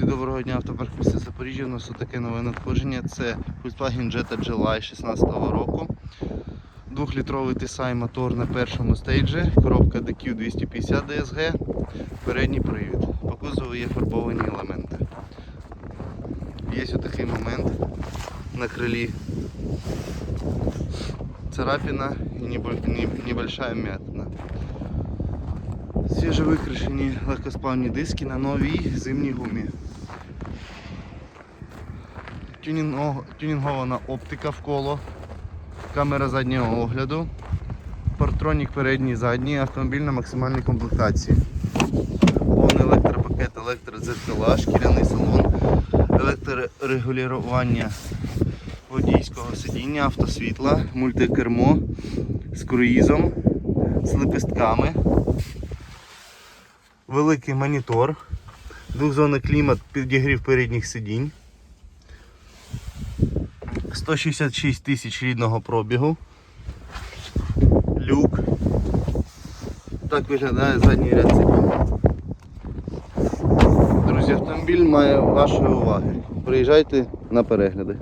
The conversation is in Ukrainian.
Доброго дня, автопарк міста Запоріжжя. У нас таке нове надходження. Це Volkswagen Jetta July 16 року. Двохлітровий TSI мотор на першому стейджі, коробка DQ 250 DSG, передній привід. По кузову є фарбовані елементи. Є ось такий момент на крилі. Царапина і небольшая м'ятина. Свіжовикрашені легкосплавні диски на новій зимній гумі. Тюнінгована оптика в коло, камера заднього огляду, партронік передній задній, автомобіль на максимальній комплектації. Повний електропакет, електродзеркала, шкіряний салон, електрорегулювання водійського сидіння, автосвітла, мультикермо з круїзом, з лепестками великий монітор, двохзонний клімат, підігрів передніх сидінь, 166 тисяч рідного пробігу, люк. Так виглядає задній ряд сидінь. Друзі, автомобіль має вашої уваги. Приїжджайте на перегляди.